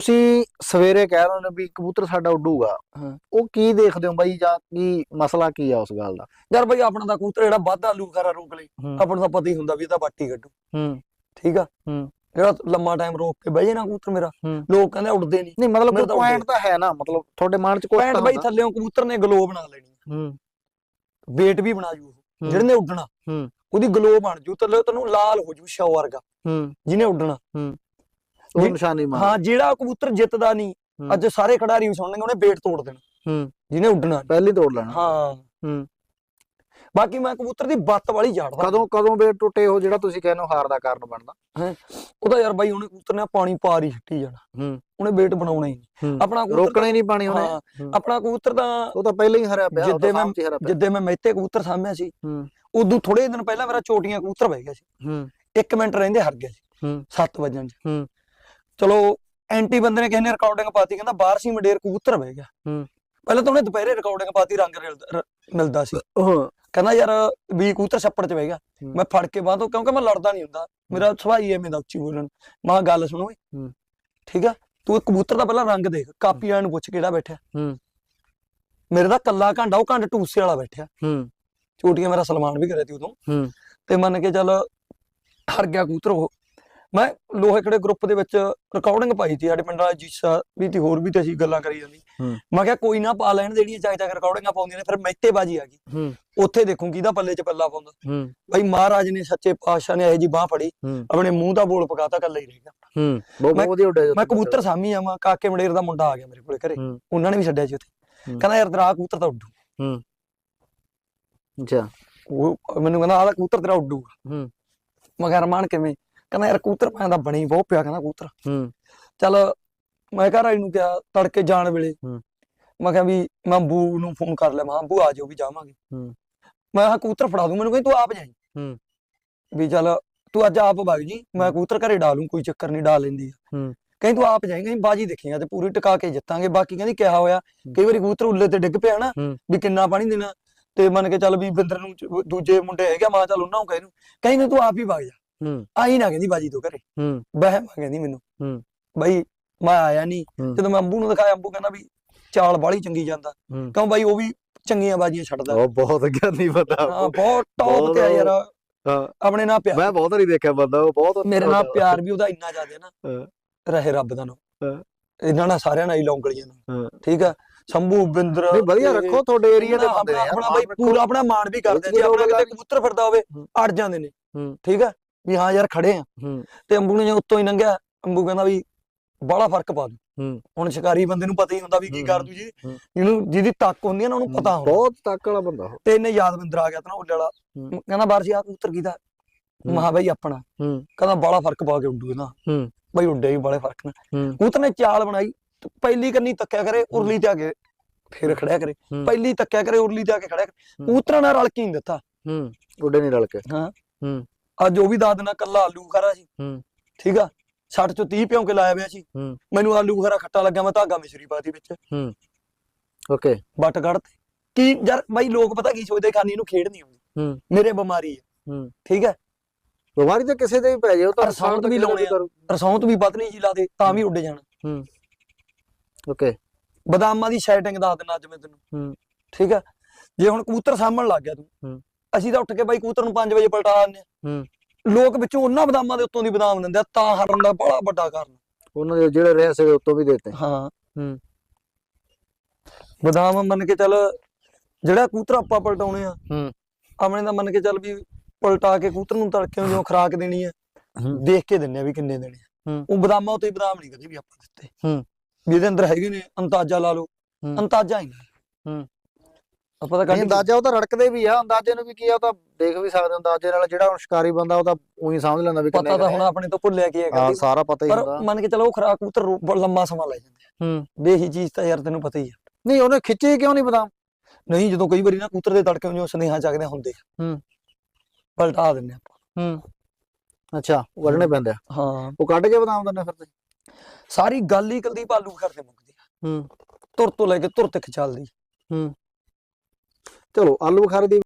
ਤੁਸੀਂ ਸਵੇਰੇ ਕਹਿ ਰਹੇ ਹੋ ਵੀ ਕਬੂਤਰ ਸਾਡਾ ਉੱਡੂਗਾ। ਉਹ ਕੀ ਦੇਖਦੇ ਹੋ ਬਾਈ ਜਾਂ ਕੀ ਮਸਲਾ ਕੀ ਆ ਉਸ ਗੱਲ ਦਾ? ਯਾਰ ਬਈ ਆਪਣਾ ਤਾਂ ਕਬੂਤਰ ਜਿਹੜਾ ਵੱਧ ਆਲੂ ਖਰਾ ਰੋਕ ਲਈ ਹੂੰ। ਆਪਾਂ ਨੂੰ ਤਾਂ ਪਤਾ ਹੀ ਹੁੰਦਾ ਵੀ ਇਹਦਾ ਬਾਟੀ ਕੱਢੂ। ਹੂੰ। ਠੀਕ ਆ? ਹੂੰ। ਜਿਹੜਾ ਲੰਮਾ ਟਾਈਮ ਰੋਕ ਕੇ ਬਹਿ ਜੇ ਨਾ ਕਬੂਤਰ ਮੇਰਾ। ਲੋਕ ਕਹਿੰਦੇ ਉੱਡਦੇ ਨਹੀਂ ਨਹੀਂ ਮਤਲਬ ਕੋਈ ਪੁਆਇੰਟ ਤਾਂ ਹੈ ਨਾ ਮਤਲਬ ਤੁਹਾਡੇ ਮਨ ਚ ਕੋਈ ਪੈਂਟ ਬਈ ਥੱਲੇੋਂ ਕਬੂਤਰ ਨੇ ਗਲੋ ਬਣਾ ਲੈਣੀ ਹੂੰ। ਵੇਟ ਵੀ ਬਣਾ ਜੂ। ਜਿਹੜੇ ਨੇ ਉੱਡਣਾ। ਹੂੰ। ਉਹਦੀ ਗਲੋ ਬਣ ਜੂ ਥੱਲੇ ਤੈਨੂੰ ਲਾਲ ਹੋ ਜੂ ਸ਼ਾw ਵਰਗਾ। ਹੂੰ। ਜਿਹਨੇ ਉੱਡਣਾ। ਉਹ ਨਿਸ਼ਾਨੀ ਮਾਰ। ਹਾਂ ਜਿਹੜਾ ਕਬੂਤਰ ਜਿੱਤਦਾ ਨਹੀਂ। ਅੱਜ ਸਾਰੇ ਖਿਡਾਰੀ ਵੀ ਸੁਣਨਗੇ ਉਹਨੇ ਵੇਟ ਤੋੜ ਦੇਣਾ। ਹੂੰ। ਜਿਹਨੇ ਉੱਡਣਾ। ਪਹਿਲੀ ਤੋੜ ਲੈਣਾ। ਹਾਂ। ਹੂੰ। ਬਾਕੀ ਮੈਂ ਕਬੂਤਰ ਦੀ ਬੱਤ ਵਾਲੀ ਝਾੜਦਾ ਕਦੋਂ ਕਦੋਂ ਵੇਟ ਟੁੱਟੇ ਉਹ ਜਿਹੜਾ ਤੁਸੀਂ ਕਹਿੰਦੇ ਹੋ ਹਾਰ ਦਾ ਕਾਰਨ ਬਣਦਾ? ਉਹਦਾ ਯਾਰ ਬਾਈ ਉਹਨੇ ਕਬੂਤਰ ਨੇ ਪਾਣੀ ਪਾਰ ਹੀ ਛੱਟੀ ਜਾਣਾ। ਹੂੰ। ਉਹਨੇ ਵੇਟ ਬਣਾਉਣਾ ਹੀ। ਆਪਣਾ ਕਬੂਤਰ ਰੋਕਣਾ ਹੀ ਨਹੀਂ ਪਾਣੀ ਉਹਨੇ। ਆਪਣਾ ਕਬੂਤਰ ਤਾਂ ਉਹ ਤਾਂ ਪਹਿਲਾਂ ਹੀ ਹਰਿਆ ਪਿਆ ਜਿੱਦੇ ਮੈਂ- ਸਾਹਮਣੇ ਜਿੱਦੇ ਮੈਂ ਮਹਿਤੇ ਕਬੂਤਰ ਸਾਂਭਿਆ ਸੀ ਹੂੰ। ਉਦੋਂ ਥੋੜੇ ਦਿਨ ਪਹਿਲਾਂ ਮੇਰਾ ਚੋਟੀਆਂ ਕਬੂਤਰ ਬਹਿ ਗਿਆ ਸੀ। ਹੂੰ। 1 ਮਿੰਟ ਰਹਿੰਦੇ ਹਰ ਗਿਆ ਸੀ। ਹੂੰ। 7 ਵਜਣ ਚ। ਹੂੰ। ਚਲੋ ਐਂਟੀ ਬੰਦੇ ਨੇ ਕਿਸੇ ਨੇ ਰਿਕਾਰਡਿੰਗ ਪਾਤੀ ਕਹਿੰਦਾ ਬਾਹਰ ਸੀ ਮੰਡੇਰ ਕਬੂਤਰ ਬਹਿ ਗਿਆ। ਹੂੰ। ਪਹਿਲਾਂ ਤਾਂ ਉਹਨੇ ਦੁਪਹਿਰੇ ਰਿਕਾਰਡਿੰਗ ਪਾਤੀ ਰੰਗ ਮਿਲਦਾ ਸੀ। ਕਹਿੰਦਾ ਯਾਰ ਵੀ ਕਬੂਤਰ ਛੱਪੜ ਚ ਬਹਿ ਗਿਆ। ਮੈਂ ਫੜ ਕੇ ਬਾਹਤੋਂ ਕਿਉਂਕਿ ਮੈਂ ਲੜਦਾ ਨਹੀਂ ਹੁੰਦਾ। ਮੇਰਾ ਸੁਭਾਅ ਹੀ ਐਵੇਂ ਦਾ ਉੱਚੀ ਬੋਲਣ। ਮੈਂ ਗੱਲ ਸੁਣੋ ਓਏ। ਹੂੰ। ਠੀਕ ਆ? ਤੂੰ ਕਬੂਤਰ ਦਾ ਪਹਿਲਾਂ ਰੰਗ ਦੇਖ। ਕਾਪੀ ਵਾਲਿਆਂ ਨੂੰ ਪੁੱਛ ਕਿਹੜਾ ਬੈਠਿਆ। ਹੂੰ। ਮੇਰੇ ਦਾ ਕੱਲਾ ਘੰਡਾ ਉਹ ਘੰਡ ਟੂਸੇ ਵਾਲਾ ਬੈਠਿਆ। ਹੂੰ। ਚੋਟੀਆਂ ਮੇਰਾ ਸਲਮਾਨ ਵੀ ਕਰਿਆ ਤੀ ਉਦੋਂ। ਹੂੰ। ਤੇ ਮੰਨ ਕੇ ਚੱਲ ਹਰ ਗਿਆ ਕਬੂਤਰ ਉਹ। ਮੈਂ ਲੋਹੇ ਖੜੇ ਗਰੁੱਪ ਦੇ ਵਿੱਚ ਰਿਕਾਰਡਿੰਗ ਪਾਈ ਸੀ ਸਾਡੇ ਪਿੰਡ ਵਾਲਾ ਜੀਸਾ ਵੀ ਤੇ ਹੋਰ ਵੀ ਤੇ ਅਸੀਂ ਗੱਲਾਂ ਕਰੀ ਜਾਂਦੀ ਹੂੰ। ਮੈਂ ਕਿਹਾ ਕੋਈ ਨਾ ਪਾ ਲੈਣ ਜਿਹੜੀਆਂ ਚੱਕ ਚੱਕ ਰਿਕਾਰਡਿੰਗਾਂ ਪਾਉਂਦੀਆਂ ਨੇ ਫਿਰ ਮੈਤੇਬਾਜੀ ਆ ਗਈ। ਹੂੰ। ਉੱਥੇ ਦੇਖੂੰ ਕਿਹਦਾ ਪੱਲੇ 'ਚ ਪੱਲਾ ਪਾਉਂਦਾ। ਹੂੰ। ਭਾਈ ਮਹਾਰਾਜ ਨੇ ਸੱਚੇ ਪਾਤਸ਼ਾਹ ਨੇ ਇਹ ਜੀ ਬਾਹ ਫੜੀ ਹੂੰ। ਆਪਣੇ ਮੂੰਹ ਦਾ ਬੋਲ ਪਕਾਤਾ ਕੱਲਾ ਹੀ ਰਹਿ ਗਿਆ। ਹੂੰ। ਬਹੁਤ ਮੈਂ- ਵਧੀਆ ਉੱਡਿਆ ਮੈਂ ਕਬੂਤਰ ਸਾਮੀ ਆਵਾਂ ਕਾਕੇ ਮੰਡੇਰ ਦਾ ਮੁੰਡਾ ਆ ਗਿਆ ਮੇਰੇ ਕੋਲੇ ਘਰੇ। ਹੂੰ। ਉਹਨਾਂ ਨੇ ਵੀ ਛੱਡਿਆ ਸੀ ਉੱਥੇ। ਹੂੰ। ਕਹਿੰਦਾ ਯਾਰ ਆਹ ਕਬੂਤਰ ਤਾਂ ਉੱਡੂ। ਅੱਛਾ। ਉਹ ਮੈਨੂੰ ਕਹਿੰਦਾ ਆਹ ਕਬੂਤਰ ਤੇਰਾ ਉੱਡੂਗਾ। ਹੂੰ। ਮੈਂ ਕਿਹਾ ਰਮਾਨ ਕਿਵੇਂ? ਕਹਿੰਦਾ ਯਾਰ ਕਬੂਤਰ ਪੈਂਦਾ ਬਣੀ ਬਹੁਤ ਪਿਆ ਕਹਿੰਦਾ ਕਬੂਤਰ। ਹੂੰ। ਚੱਲ ਮੈਂ ਘਰ ਆਈ ਨੂੰ ਕਿਹਾ ਤੜਕੇ ਜਾਣ ਵੇਲੇ। ਹੂੰ। ਮੈਂ ਕਿਹਾ ਵੀ ਮੈਂ ਅੰਬੂ ਨੂੰ ਫੋਨ ਕਰ ਲਿਆ ਮੈਂ ਅੰਬੂ ਆ ਜਾਓ ਵੀ ਜਾਵਾਂਗੇ। ਹੂੰ। ਮੈਂ ਕਿਹਾ ਕਬੂਤਰ ਫੜਾ ਦੂੰ ਮੈਨੂੰ ਕਹਿੰਦੀ ਤੂੰ ਆਪ ਜਾਈਂ। ਹੂੰ। ਵੀ ਚੱਲ ਤੂੰ ਅੱਜ ਆਪ ਵਗ ਜੀ ਮੈਂ ਕਬੂਤਰ ਘਰੇ ਡਾਲੂੰ ਕੋਈ ਚੱਕਰ ਨਹੀਂ ਡਾਲ ਲੈਂਦੀ ਹੂੰ। ਕਹਿੰਦੀ ਤੂੰ ਆਪ ਕਹਿੰਦੀ ਬਾਜੀ ਦੇਖੇਗਾ ਤੇ ਪੂਰੀ ਟਿਕਾ ਕੇ ਜਿੱਤਾਂਗੇ ਬਾਕੀ ਕਹਿੰਦੀ ਕਿਹਾ ਹੋਇਆ ਕਈ ਵਾਰੀ ਕਬੂਤਰ ਉੱਲੇ ਤੇ ਡਿੱਗ ਪਿਆ ਨਾ। ਵੀ ਕਿੰਨਾ ਪਾਣੀ ਦੇਣਾ। ਤੇ ਮੰਨ ਕੇ ਚੱਲ ਵੀ ਬਿੰਦਰ ਨੂੰ ਦੂਜੇ ਮੁੰਡੇ ਹੈਗੇ ਮੈਂ ਚੱਲ ਉਹਨਾਂ ਨੂੰ ਕਹਿ ਨੂੰ ਕਹਿੰਦੀ ਤੂੰ ਆਪ ਹੀ ਵਗ ਜਾ। ਹੂੰ। ਆਈ ਨਾ ਕਹਿੰਦੀ ਬਾਜੀ ਤੋਂ ਘਰੇ। ਹੂੰ। ਵਹਿਮ ਆ ਕਹਿੰਦੀ ਮੈਨੂੰ। ਹੂੰ। ਬਾਈ ਮੈਂ ਆਇਆ ਨਹੀਂ। ਜਦੋਂ ਮੈਂ ਅੰਬੂ ਨੂੰ ਦਿਖਾਇਆ ਅੰਬੂ ਕਹਿੰਦਾ ਵੀ ਚਾਲ ਬਾਲੀ ਚੰਗੀ ਜਾਂਦਾ। ਕਿਉਂ ਬਾਈ ਉਹ ਵੀ ਚੰਗੀਆਂ ਬਾਜੀਆਂ ਛੱਡਦਾ। ਉਹ ਬਹੁਤ ਗਿਆਨੀ ਬੰਦਾ। ਹਾਂ ਬਹੁਤ ਟੌਪ ਤੇ ਆ ਯਾਰ। ਹਾਂ। ਆਪਣੇ ਨਾਲ ਪਿਆਰ ਮੈਂ ਬਹੁਤ ਨਹੀਂ ਦੇਖਿਆ ਬੰਦਾ ਉਹ ਬਹੁਤ ਮੇਰੇ ਨਾਲ ਪਿਆਰ ਵੀ ਉਹਦਾ ਇੰਨਾ ਜ਼ਿਆਦਾ ਨਾ। ਹਾਂ। ਰਹੇ ਰੱਬ ਦਾ ਨਾਮ। ਹਾਂ। ਇਹਨਾਂ ਨਾਲ ਸਾਰਿਆਂ ਨਾਲ ਹੀ ਲੌਂਗਲੀਆਂ ਨਾਲ ਹਾਂ। ਠੀਕ ਆ? ਸ਼ੰਭੂ ਬਿੰਦਰ ਨਹੀਂ ਵਧੀਆ ਰੱਖੋ ਤੁਹਾਡੇ ਏਰੀਆ ਦੇ ਆਪਣਾ- ਬੰਦੇ ਨੇ ਆਪਣਾ ਬਾਈ ਪੂਰਾ ਆਪਣਾ ਮਾਣ ਵੀ ਕਰਦੇ ਆ। ਜੇ ਆਪਣਾ ਕਿਤੇ ਕਬੂਤਰ ਫਿਰਦਾ ਹੋਵੇ। ਅੜ ਜਾਂਦੇ ਨੇ। ਹੂੰ। ਠੀਕ ਆ? ਵੀ ਹਾਂ ਯਾਰ ਖੜੇ ਆ। ਹੂੰ। ਤੇ ਅੰਬੂ ਨੇ ਜੇ ਉੱਤੋਂ ਹੀ ਲੰਘਿਆ ਅੰਬੂ ਕਹਿੰਦਾ ਵੀ ਬੜਾ ਫ਼ਰਕ ਪਾ ਦੂ ਹੂੰ। ਹੁਣ ਸ਼ਿਕਾਰੀ ਬੰਦੇ ਨੂੰ ਪਤਾ ਹੀ ਹੁੰਦਾ ਵੀ ਕੀ ਹੂੰ, ਕਰ ਦੂ ਜੀ। ਹੂੰ। ਜਿਹਨੂੰ ਜਿਹਦੀ ਤੱਕ ਹੁੰਦੀ ਆ ਨਾ ਉਹਨੂੰ ਪਤਾ ਹੁੰਦਾ। ਬਹੁਤ ਤੱਕ ਵਾਲਾ ਬੰਦਾ ਉਹ। ਤੇ ਇਹਨੇ ਯਾਦਵਿੰਦਰ ਆ ਗਿਆ ਤਾਂ ਨਾ ਉੱਲੇ ਵਾਲਾ। ਹੂੰ। ਕਹਿੰਦਾ ਬਾਰਸੀ ਆ ਕਬੂਤਰ ਕੀਦਾ ਹੂੰ। ਮਹਾ ਬਈ ਆਪਣਾ। ਹੂੰ। ਕਹਿੰਦਾ ਬੜਾ ਫ਼ਰਕ ਪਾ ਕੇ ਉੱਡੂ ਇਹਦਾ। ਹੂੰ। ਬਈ ਉੱਡੇ ਵੀ ਬੜੇ ਫ਼ਰਕ ਨਾਲ ਹੂੰ। ਕਬੂਤਰ ਨੇ ਚਾਲ ਬਣਾਈ। ਤੇ ਪਹਿਲੀ ਕੰਨੀ ਤੱਕਿਆ ਕਰੇ ਉਰਲੀ ਤੇ ਆ ਕੇ ਫੇਰ ਖੜਿਆ ਕਰੇ। ਹੂੰ। ਪਹਿਲੀ ਤੱਕਿਆ ਕਰੇ ਉਰਲੀ ਤੇ ਆ ਕੇ ਖੜਿਆ ਕਰੇ। ਹੂੰ। ਕਬੂਤਰਾਂ ਨਾਲ ਰਲ ਕੇ ਨਹੀਂ ਦਿੱਤਾ। ਹੂੰ। ਉੱਡੇ ਨਹੀਂ ਰਲ ਕੇ। ਅੱਜ ਉਹ ਵੀ ਦੱਸ ਦੇਣਾ ਕੱਲਾ ਆਲੂ ਖਰਾ ਸੀ। ਹੂੰ। ਠੀਕ ਆ? 60 ਚੋਂ 30 ਪਿਉਂ ਕੇ ਲਾਇਆ ਹੋਇਆ ਸੀ। ਹੂੰ। ਮੈਨੂੰ ਆਲੂ ਖਰਾ ਖੱਟਾ ਲੱਗਿਆ ਮੈਂ ਧਾਗਾ ਮਿਸ਼ਰੀ ਪਾਤੀ ਵਿੱਚ। ਓਕੇ। ਵੱਟ ਕੱਢਤੇ ਕੀ ਯਾਰ ਬਾਈ ਲੋਕ ਪਤਾ ਕੀ ਸੋਚਦੇ ਖਾਨੀ ਨੂੰ ਖੇਡ ਨਹੀਂ ਆਉਂਦੀ। ਹੂੰ। ਮੇਰੇ ਬਿਮਾਰੀ ਹੈ ਹੂੰ। ਠੀਕ ਹੈ ਬਿਮਾਰੀ ਤਾਂ ਕਿਸੇ ਦੇ ਵੀ ਪੈ ਉਹ ਤਾਂ ਸਾਊਂਡ ਵੀ ਲਾਉਣੇ ਆ। ਰਸੌਂਤ ਵੀ ਪਤਲੀ ਜੀ ਲਾ ਦੇ ਤਾਂ ਵੀ ਉੱਡ ਜਾਣਾ। ਓਕੇ। ਬਦਾਮਾਂ ਦੀ ਸੈਟਿੰਗ ਦੱਸ ਦਿੰਦਾ ਅੱਜ ਮੈਂ ਤੈਨੂੰ। ਹੂੰ। ਠੀਕ ਹੈ ਜੇ ਹੁਣ ਕਬੂਤਰ ਸਾਹਮਣ ਲੱਗ ਗਿਆ ਤੂੰ ਹੂੰ। ਅਸੀਂ ਤਾਂ ਉੱਠ ਕੇ ਬਾਈ ਕਬੂਤਰ ਨੂੰ 5 ਵਜੇ ਪਲਟਾ ਦਿੰਦੇ ਹੂੰ। ਆ ਲੋਕ ਵਿੱਚੋਂ ਉਹਨਾਂ ਬਦਾਮਾਂ ਦੇ ਉੱਤੋਂ ਦੀ ਬਦਾਮ ਦਿੰਦੇ ਆ ਤਾਂ ਹਰਨ ਦਾ ਬੜਾ ਵੱਡਾ ਕਾਰਨ ਉਹਨਾਂ ਦੇ ਜਿਹੜੇ ਰਹਿ ਸਕੇ ਉਤੋਂ ਵੀ ਦੇਤੇ ਹਾਂ ਹੂੰ। ਬਦਾਮ ਮੰਨ ਕੇ ਚੱਲ ਜਿਹੜਾ ਕਬੂਤਰ ਆਪਾਂ ਪਲਟਾਉਣੇ ਆ ਹੂੰ। ਆਪਣੇ ਦਾ ਮੰਨ ਕੇ ਚੱਲ ਵੀ ਪਲਟਾ ਕੇ ਕਬੂਤਰ ਨੂੰ ਤੜਕੇ ਨੂੰ ਜਿਉਂ ਖਰਾਕ ਦੇਣੀ ਹੂੰ। ਦੇਖ ਕੇ ਦਿੰਨੇ ਆ ਵੀ ਕਿੰਨੇ ਦੇਣੇ ਆ। ਉਹ ਬਦਾਮਾਂ ਉਤੇ ਬਦਾਮ ਨਹੀਂ ਕਦੇ ਵੀ ਆਪਾਂ ਦਿੱਤੇ ਹੂੰ। ਵੀ ਇਹਦੇ ਅੰਦਰ ਹੈਗੇ ਨੇ ਅੰਦਾਜ਼ਾ ਲਾ ਲਓ ਹੂੰ। ਅੰਦਾਜ਼ਾ ਹੀ ਹੂੰ। ਆਪਾਂ ਤਾਂ ਨਹੀਂ ਕੱਢ ਅੰਦਾਜ਼ਾ ਉਹ ਤਾਂ ਰੜਕਦੇ ਵੀ ਆ ਅੰਦਾਜ਼ੇ ਨੂੰ ਵੀ ਕੀ ਆ ਉਹ ਤਾਂ ਦੇਖ ਵੀ ਸਕਦੇ ਅੰਦਾਜ਼ੇ ਨਾਲ ਜਿਹੜਾ ਹੁਣ ਸ਼ਿਕਾਰੀ ਬੰਦਾ ਉਹ ਤਾਂ ਉਹੀ ਸਮਝ ਲੈਂਦਾ ਵੀ ਕਿੰਨੇ ਪਤਾ ਤਾਂ ਹੁਣ। ਆਪਣੇ ਤੋਂ ਭੁੱਲਿਆ ਕੀ ਹਾਂ ਵੀ। ਸਾਰਾ ਪਤਾ ਹੀ ਪਰ ਹੁੰਦਾ। ਮੰਨ ਕੇ ਚਲੋ ਉਹ ਖਰਾਕ ਕਬੂਤਰ ਰੋ- ਬੜਾ ਲੰਮਾ ਸਮਾਂ ਲੈ ਜਾਂਦੇ ਹੂੰ। ਇਹੀ ਚੀਜ਼ ਤਾਂ ਯਾਰ ਤੈਨੂੰ ਪਤਾ ਹੀ ਆ। ਨਹੀਂ ਉਹਨੇ ਖਿੱਚੇ ਕਿਉਂ ਨਹੀਂ ਬਦਾਮ? ਨਹੀਂ ਜਦੋਂ ਕਈ ਵਾਰੀ ਨਾ ਕਬੂਤਰ ਦੇ ਤੜਕੇ ਨੂੰ ਸੁਨੇਹਾ ਚੱਕਦੇ ਹੁੰਦੇ ਹੂੰ। ਪਲਟਾ ਦਿੰਦੇ ਆਪਾਂ। ਹੂੰ। ਅੱਛਾ ਉਹ ਕੱਢਣੇ ਪੈਂਦੇ ਆ। ਹਾਂ। ਉਹ ਕੱਢ ਕੇ ਬਦਾਮ ਦਿੰਦੇ ਫਿਰ ਤੇ ਸਾਰੀ ਗੱਲ ਹੀ ਕੁਲਦੀਪ ਆਲੂ ਕਰਦੇ ਮੁੱਕਦੀ ਹੂੰ। ਤੁਰ ਤੋਂ ਲੈ ਕੇ ਤੁਰ ਤੱਕ ਚੱਲਦੀ ਚਲੋ ਆਲੂ ਬੁਖਾਰੇ ਦੀ